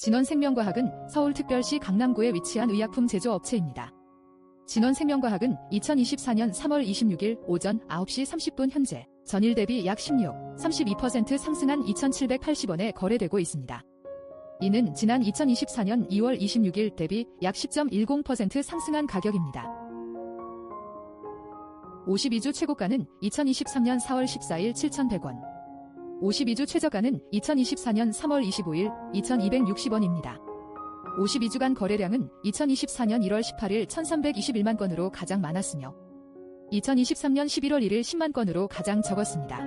진원생명과학은 서울특별시 강남구에 위치한 의약품 제조업체입니다. 진원생명과학은 2024년 3월 26일 오전 9시 30분 현재 전일 대비 약 16, 32% 상승한 2,780원에 거래되고 있습니다. 이는 지난 2024년 2월 26일 대비 약 10.10% 상승한 가격입니다. 52주 최고가는 2023년 4월 14일 7,100원, 52주 최저가는 2024년 3월 25일 2,260원입니다. 52주간 거래량은 2024년 1월 18일 1,321만 건으로 가장 많았으며 2023년 11월 1일 10만 건으로 가장 적었습니다.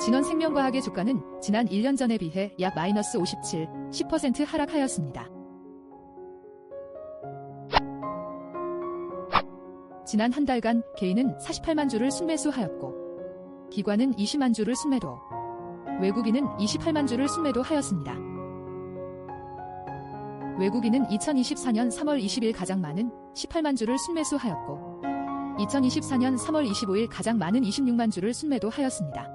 진원생명과학의 주가는 지난 1년 전에 비해 약 마이너스 57, 10% 하락하였습니다. 지난 한 달간 개인은 48만 주를 순매수하였고 기관은 20만 주를 순매도, 외국인은 28만 주를 순매도 하였습니다. 외국인은 2024년 3월 20일 가장 많은 18만 주를 순매수하였고 2024년 3월 25일 가장 많은 26만 주를 순매도 하였습니다.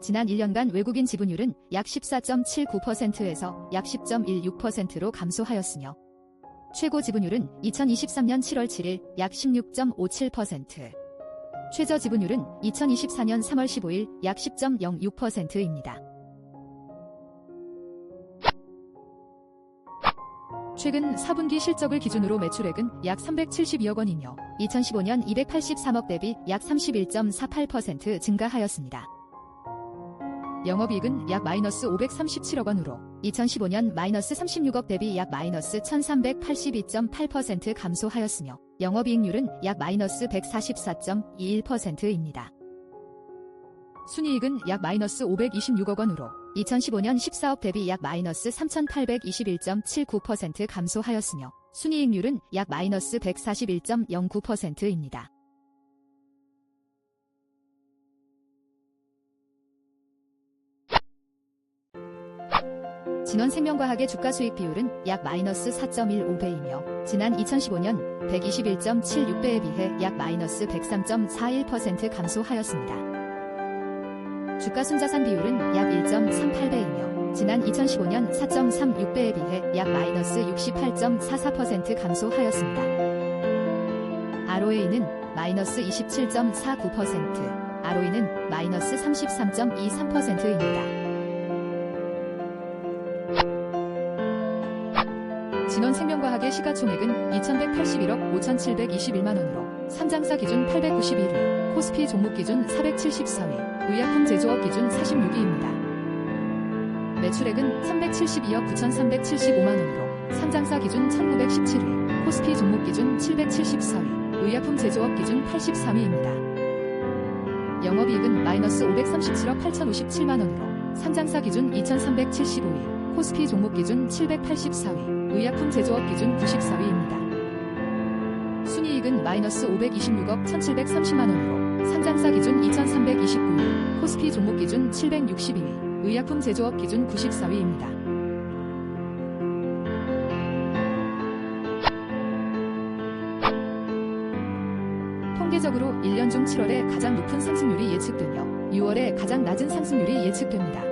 지난 1년간 외국인 지분율은 약 14.79%에서 약 10.16%로 감소하였으며 최고 지분율은 2023년 7월 7일 약 16.57%, 최저 지분율은 2024년 3월 15일 약 10.06%입니다. 최근 4분기 실적을 기준으로 매출액은 약 372억 원이며 2015년 283억 대비 약 31.48% 증가하였습니다. 영업이익은 약 마이너스 537억 원으로 2015년 마이너스 36억 대비 약 마이너스 1382.8% 감소하였으며 영업이익률은 약 마이너스 144.21%입니다. 순이익은 약 마이너스 526억 원으로 2015년 14억 대비 약 마이너스 3821.79% 감소하였으며 순이익률은 약 마이너스 141.09%입니다. 진원 생명과학의 주가 수익 비율은 약 마이너스 4.15배이며 지난 2015년 121.76배에 비해 약 마이너스 103.41% 감소하였습니다. 주가 순자산 비율은 약 1.38배이며 지난 2015년 4.36배에 비해 약 마이너스 68.44% 감소하였습니다. ROA는 마이너스 27.49%, ROE는 마이너스 33.23%입니다. 진원 생명과학의 시가총액은 2181억 5721만원으로 삼장사 기준 891위, 코스피 종목 기준 474위, 의약품 제조업 기준 46위입니다. 매출액은 372억 9375만원으로 삼장사 기준 1917위, 코스피 종목 기준 774위, 의약품 제조업 기준 83위입니다. 영업이익은 마이너스 537억 8057만원으로 삼장사 기준 2375위, 코스피 종목 기준 784위, 의약품 제조업 기준 94위입니다. 순이익은 마이너스 526억 1730만원으로 상장사 기준 2329위, 코스피 종목 기준 762위, 의약품 제조업 기준 94위입니다. 통계적으로 1년 중 7월에 가장 높은 상승률이 예측되며 6월에 가장 낮은 상승률이 예측됩니다.